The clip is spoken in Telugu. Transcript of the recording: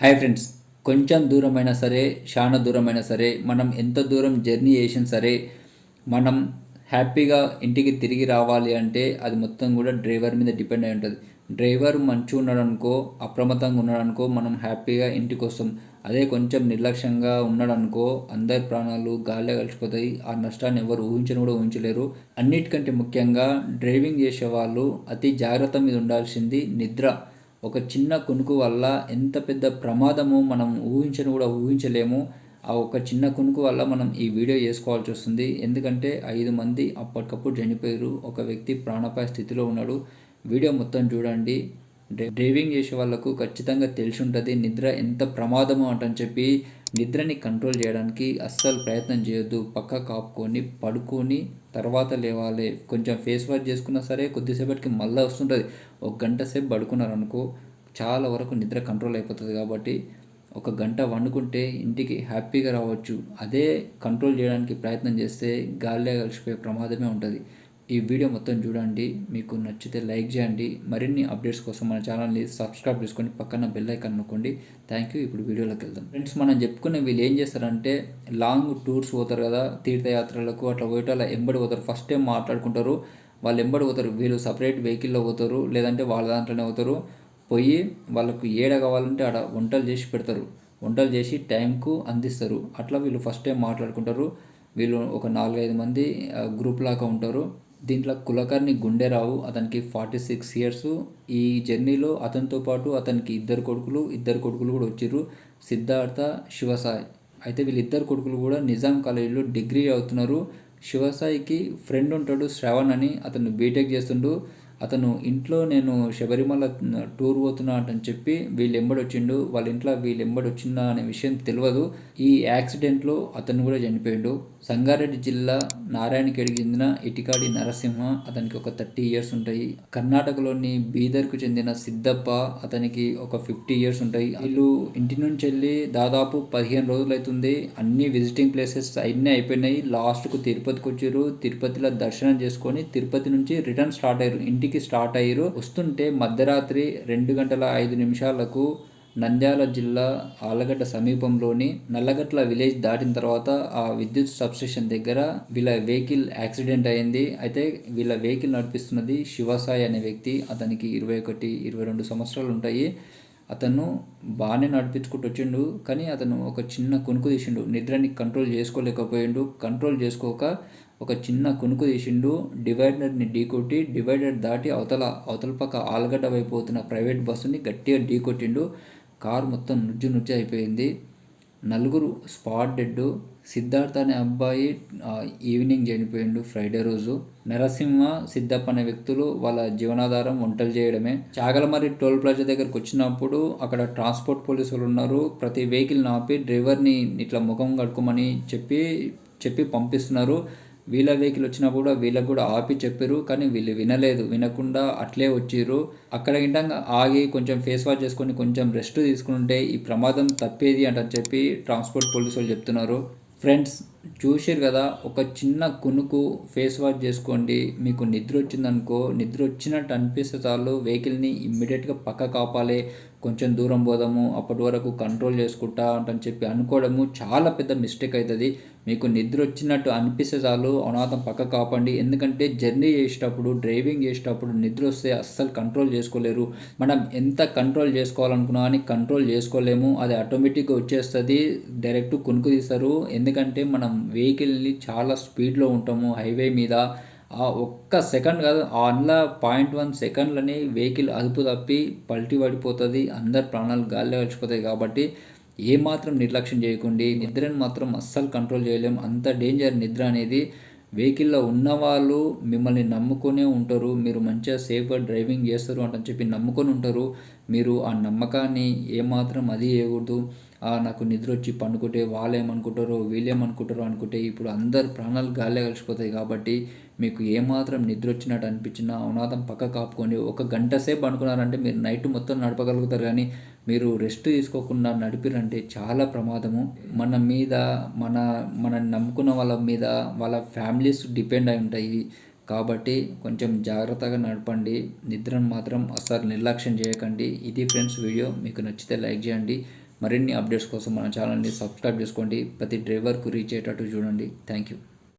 హాయ్ ఫ్రెండ్స్ కొంచెం దూరమైనా సరే చాలా దూరమైనా సరే మనం ఎంత దూరం జర్నీ చేసినా సరే మనం హ్యాపీగా ఇంటికి తిరిగి రావాలి అంటే అది మొత్తం కూడా డ్రైవర్ మీద డిపెండ్ అయి ఉంటుంది. డ్రైవర్ మంచి ఉన్నాడనుకో అప్రమత్తంగా ఉన్నాడనుకో మనం హ్యాపీగా ఇంటికి వస్తాం. అదే కొంచెం నిర్లక్ష్యంగా ఉన్నాడనుకో అందరి ప్రాణాలు గాలి కలిసిపోతాయి ఆ నష్టాన్ని ఎవరు ఊహించని కూడా ఊహించలేరు. అన్నిటికంటే ముఖ్యంగా డ్రైవింగ్ చేసే వాళ్ళు అతి జాగ్రత్త మీద ఉండాల్సింది నిద్ర. ఒక చిన్న కునుకు వల్ల ఎంత పెద్ద ప్రమాదము మనం ఊహించని కూడా ఊహించలేము. ఆ ఒక చిన్న కునుకు వల్ల మనం ఈ వీడియో చేసుకోవాల్సి వస్తుంది. ఎందుకంటే ఐదు మంది అప్పటికప్పుడు చనిపోయారు. ఒక వ్యక్తి ప్రాణపాయ స్థితిలో ఉన్నాడు. వీడియో మొత్తం చూడండి. డ్రైవింగ్ చేసే వాళ్ళకు ఖచ్చితంగా తెలిసి ఉంటుంది నిద్ర ఎంత ప్రమాదము అంటని చెప్పి నిద్రని కంట్రోల్ చేయడానికి అస్సలు ప్రయత్నం చేయొద్దు. పక్క కాపుకొని పడుకొని తర్వాత లేవాలి. కొంచెం ఫేస్ వాష్ చేసుకున్నా సరే కొద్దిసేపటికి మళ్ళీ వస్తుంటుంది. ఒక గంట సేపు పడుకున్నారు అనుకో చాలా వరకు నిద్ర కంట్రోల్ అయిపోతుంది కాబట్టి ఒక గంట వండుకుంటే ఇంటికి హ్యాపీగా రావచ్చు. అదే కంట్రోల్ చేయడానికి ప్రయత్నం చేస్తే గాలిలో కలిసిపోయే ప్రమాదమే ఉంటుంది. ఈ వీడియో మొత్తం చూడండి. మీకు నచ్చితే లైక్ చేయండి. మరిన్ని అప్డేట్స్ కోసం మన ఛానల్ని సబ్స్క్రైబ్ చేసుకొని పక్కన బెల్ ఐకాన్ నొక్కండి. థ్యాంక్ యూ ఇప్పుడు వీడియోలోకి వెళ్దాం. ఫ్రెండ్స్ మనం చెప్పుకునే వీళ్ళు ఏం చేస్తారంటే లాంగ్ టూర్స్ పోతారు కదా తీర్థయాత్రలకు అట్లా పోయేటోళ్ళ ఎంబడి పోతారు. ఫస్ట్ టైం మాట్లాడుకుంటారు. వాళ్ళు ఎంబడి పోతారు. వీళ్ళు సపరేట్ వెహికల్లో పోతారు. లేదంటే వాళ్ళ దాంట్లోనే పోతారు. పోయి వాళ్ళకు ఏడ కావాలంటే ఆడ వంటలు చేసి పెడతారు. వంటలు చేసి టైంకు అందిస్తారు. అట్లా వీళ్ళు ఫస్ట్ టైం మాట్లాడుకుంటారు. వీళ్ళు ఒక నాలుగైదు మంది గ్రూప్ లాగా ఉంటారు. దీంట్లో కులకర్ణి గుండెరావు అతనికి ఫార్టీ సిక్స్ ఇయర్స్ ఈ జర్నీలో అతనితో పాటు అతనికి ఇద్దరు కొడుకులు ఇద్దరు కొడుకులు కూడా వచ్చిర్రు. సిద్ధార్థ శివసాయి. అయితే వీళ్ళిద్దరు కొడుకులు కూడా నిజాం కాలేజీలో డిగ్రీ అవుతున్నారు. శివసాయికి ఫ్రెండ్ ఉంటాడు శ్రవణ్ అని. అతను బీటెక్ చేస్తుండు. అతను ఇంట్లో నేను శబరిమల టూర్ పోతున్నా అని చెప్పి వీళ్ళు ఎంబడి వచ్చిండు వాళ్ళ ఇంట్లో వీళ్ళు ఎంబడి వచ్చిందా అనే విషయం తెలియదు ఈ యాక్సిడెంట్లో అతను కూడా చనిపోయాడు. సంగారెడ్డి జిల్లా నారాయణఖేడ్కి చెందిన ఇటికాడి నరసింహ అతనికి ఒక థర్టీ ఇయర్స్ ఉంటాయి. కర్ణాటకలోని బీదర్కు చెందిన సిద్ధప్ప అతనికి ఒక ఫిఫ్టీ ఇయర్స్ ఉంటాయి. వీళ్ళు ఇంటి నుంచి వెళ్ళి దాదాపు పదిహేను రోజులు అవుతుంది అన్ని విజిటింగ్ ప్లేసెస్ అన్నీ అయిపోయినాయి. లాస్ట్కు తిరుపతికి వచ్చారు తిరుపతిలో దర్శనం చేసుకొని తిరుపతి నుంచి రిటర్న్ స్టార్ట్ అయ్యారు. ఇంటికి స్టార్ట్ అయ్యారు. వస్తుంటే మధ్యరాత్రి రెండు గంటల ఐదు నిమిషాలకు నంద్యాల జిల్లా ఆలగడ్డ సమీపంలోని నల్లగట్ల విలేజ్ దాటిన తర్వాత ఆ విద్యుత్ సబ్స్టేషన్ దగ్గర వీళ్ళ వెహికల్ యాక్సిడెంట్ అయింది. అయితే వీళ్ళ వెహికల్ నడిపిస్తున్నది శివసాయి అనే వ్యక్తి. అతనికి ఇరవై ఒకటి ఇరవై రెండు సంవత్సరాలు ఉంటాయి. అతను బాగానే నడిపించుకుంటూ వచ్చిండు. కానీ అతను ఒక చిన్న కునుకు తీసిండు. నిద్రని కంట్రోల్ చేసుకోలేకపోయిండు. కంట్రోల్ చేసుకోక ఒక చిన్న కునుకు తీసిండు డివైడర్ని ఢీకొట్టి డివైడర్ దాటి అవతల అవతల పక్క ఆలగడ్డ వైపు పోతున్న ప్రైవేట్ బస్సుని గట్టిగా ఢీకొట్టిండు. కారు మొత్తం నుజ్జు నుజ్జు అయిపోయింది. నలుగురు స్పాట్ డెడ్ సిద్ధార్థ అనే అబ్బాయి ఈవినింగ్ చనిపోయిండు ఫ్రైడే రోజు. నరసింహ సిద్ధప్ప అనే వ్యక్తులు వాళ్ళ జీవనాధారం వంటలు చేయడమే. చాగలమరి టోల్ ప్లాజా దగ్గరకు వచ్చినప్పుడు అక్కడ ట్రాన్స్పోర్ట్ పోలీసులు ఉన్నారు. ప్రతి వెహికల్ని ఆపి డ్రైవర్ని ఇట్లా ముఖం కడుక్కోమని చెప్పి చెప్పి పంపిస్తున్నారు. వీళ్ళ వెహికల్ వచ్చినా కూడా వీళ్ళకి కూడా ఆపి చెప్పారు కానీ వీళ్ళు వినలేదు. వినకుండా అట్లే వచ్చిర్రు. అక్కడ గింటంగా ఆగి కొంచెం ఫేస్ వాష్ చేసుకొని కొంచెం రెస్ట్ తీసుకుంటే ఈ ప్రమాదం తప్పేది అంటని చెప్పి ట్రాన్స్పోర్ట్ పోలీసు వాళ్ళు చెప్తున్నారు. ఫ్రెండ్స్ చూసారు కదా ఒక చిన్న కునుకు ఫేస్ వాష్ చేసుకోండి. మీకు నిద్ర వచ్చిందనుకో నిద్ర వచ్చినట్టు అనిపిస్తే చాలు. వెహికల్ని ఇమ్మీడియట్గా పక్క కాపాలి. కొంచెం దూరం పోదాము. అప్పటి వరకు కంట్రోల్ చేసుకుంటా అంటని చెప్పి అనుకోవడము చాలా పెద్ద మిస్టేక్ అవుతుంది. మీకు నిద్ర వచ్చినట్టు అనిపిస్తే చాలు అనాథం పక్క కాపండి. ఎందుకంటే జర్నీ చేసేటప్పుడు డ్రైవింగ్ చేసేటప్పుడు నిద్ర వస్తే అస్సలు కంట్రోల్ చేసుకోలేరు. మనం ఎంత కంట్రోల్ చేసుకోవాలనుకున్నా కానీ కంట్రోల్ చేసుకోలేము. అది ఆటోమేటిక్గా వచ్చేస్తుంది డైరెక్ట్ కొనుక్కు తీస్తారు. ఎందుకంటే మనం వెహికల్ని చాలా స్పీడ్లో ఉంటాము హైవే మీద. ఆ ఒక్క సెకండ్ కాదు ఆ అందులో పాయింట్ వన్ సెకండ్లని వెహికల్ అదుపు తప్పి పల్టీ పడిపోతుంది. అందరు ప్రాణాలు గాల్లో కలిసిపోతాయి కాబట్టి ఏమాత్రం నిర్లక్ష్యం చేయకండి. నిద్రను మాత్రం అస్సలు కంట్రోల్ చేయలేం. అంత డేంజర్ నిద్ర అనేది వెహికల్లో ఉన్నవాళ్ళు మిమ్మల్ని నమ్ముకునే ఉంటారు. మీరు మంచిగా సేఫ్గా డ్రైవింగ్ చేస్తారు అంటని చెప్పి నమ్ముకొని ఉంటారు. మీరు ఆ నమ్మకాన్ని ఏమాత్రం అది చేయకూడదు. "ఆ, నాకు నిద్ర వచ్చి పండుకుంటే వాళ్ళు ఏమనుకుంటారో వీళ్ళేమనుకుంటారో అనుకుంటే ఇప్పుడు అందరు ప్రాణాలు గాలే కలిసిపోతాయి కాబట్టి మీకు ఏమాత్రం నిద్ర వచ్చినట్టు అనిపించినా అవునాదం పక్క కాపుకొని ఒక గంట సేపు అనుకున్నారంటే మీరు నైట్ మొత్తం నడపగలుగుతారు కానీ మీరు రెస్ట్ తీసుకోకుండా నడిపిరంటే చాలా ప్రమాదము. మన మీద మన మన నమ్ముకున్న వాళ్ళ మీద వాళ్ళ ఫ్యామిలీస్ డిపెండ్ అయి ఉంటాయి. కాబట్టి కొంచెం జాగ్రత్తగా నడపండి. నిద్రను మాత్రం అస్సలు నిర్లక్ష్యం చేయకండి. ఇది ఫ్రెండ్స్ వీడియో. మీకు నచ్చితే లైక్ చేయండి. మరిన్ని అప్డేట్స్ కోసం మన ఛానల్ని సబ్స్క్రైబ్ చేసుకోండి. ప్రతి డ్రైవర్కు రీచ్ అయ్యేటట్టు చూడండి. Thank you.